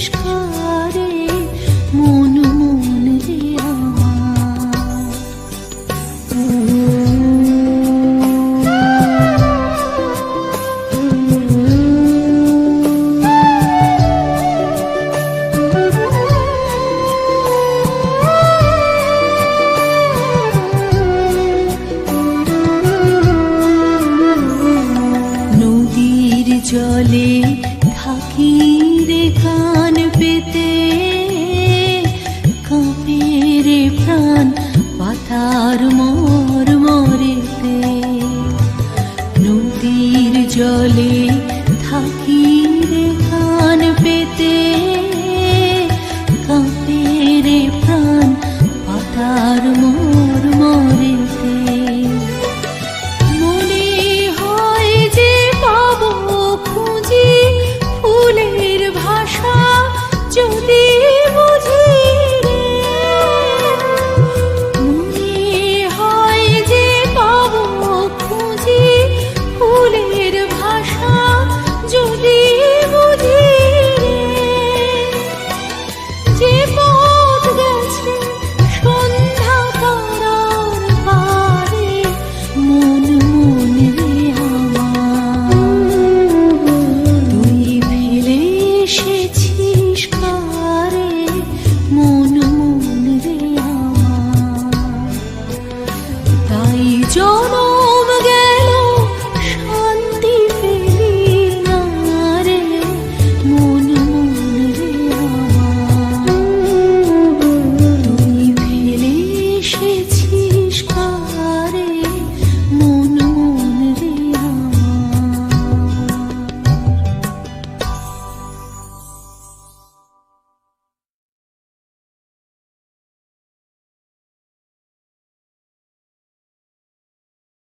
riscando. জলে থাকি রে কান পেতে। কাঁপে রে প্রাণ পাতার মোর মরেতে। মনে হয় যে পাবো খুঁজি ফুলের ভাষা যদি